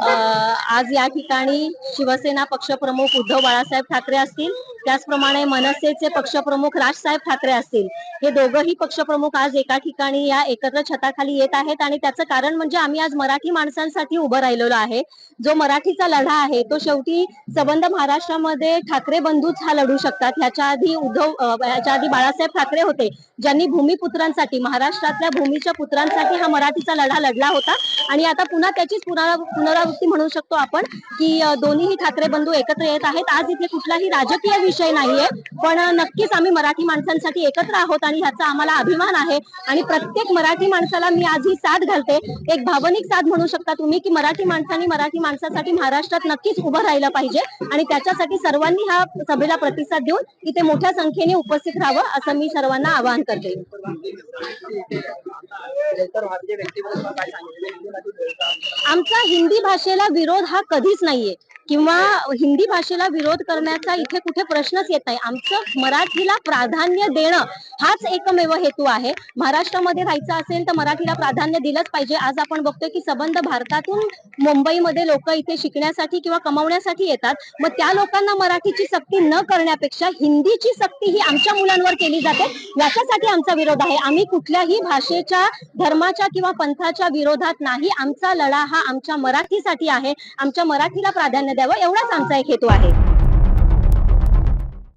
呃 आज या ठिकाणी शिवसेना पक्षप्रमुख उद्धव बाळासाहेब ठाकरे असतील त्याचप्रमाणे मनसेचे पक्षप्रमुख राजसाहेब ठाकरे असतील हे दोघंही पक्षप्रमुख आज एका ठिकाणी या एकत्र छताखाली येत आहेत आणि त्याचं कारण म्हणजे आम्ही आज मराठी माणसांसाठी उभं राहिलेलो आहे. जो मराठीचा लढा आहे तो शेवटी सबंध महाराष्ट्रामध्ये ठाकरे बंधूच हा लढू शकतात. ह्याच्या आधी उद्धव याच्या ह्याच्या आधी बाळासाहेब ठाकरे होते ज्यांनी भूमिपुत्रांसाठी महाराष्ट्रातल्या भूमीच्या पुत्रांसाठी हा मराठीचा लढा लढला होता. आणि आता पुन्हा त्याचीच पुनरा- पुनरावृत्ती म्हणू शकतो आपण. की दोन्हीही ठाकरे बंधू एकत्र येत आहेत. आज इथे कुठलाही राजकीय विषय नाहीये. पण नक्कीच आम्ही मराठी माणसांसाठी एकत्र आहोत आणि ह्याचा आम्हाला अभिमान आहे. आणि प्रत्येक मराठी माणसाला मी आज ही साथ घालते. एक भावनिक साथ म्हणू शकता तुम्ही की मराठी माणसांनी मराठी माणसासाठी महाराष्ट्रात नक्कीच उभं राहिलं पाहिजे. आणि त्याच्यासाठी सर्वांनी ह्या सभेला प्रतिसाद देऊन इथे मोठ्या संख्येने उपस्थित राहावं असं मी सर्वांना आवाहन करते. आमचा म्हणजे हिंदी भाषेला विरोध हा कधीच नाहीये. किंवा हिंदी भाषेला विरोध करण्याचा इथे कुठे प्रश्नच येत नाही. आमचं मराठीला प्राधान्य देणं हाच एकमेव हेतू आहे. महाराष्ट्रामध्ये राहायचं असेल तर मराठीला प्राधान्य दिलंच पाहिजे. आज आपण बघतोय की सबंध भारतातून मुंबईमध्ये लोक इथे शिकण्यासाठी किंवा कमावण्यासाठी येतात. मग त्या लोकांना मराठीची सक्ती न करण्यापेक्षा हिंदीची सक्ती ही आमच्या मुलांवर केली जाते. याच्यासाठी आमचा विरोध आहे. आम्ही कुठल्याही भाषेच्या धर्माच्या किंवा पंथाच्या विरोधात नाही. आमचा लढा हा आमच्या मराठीसाठी आहे. आमच्या मराठीला प्राधान्य द्यावं एवढाच आमचा एक हेतू आहे.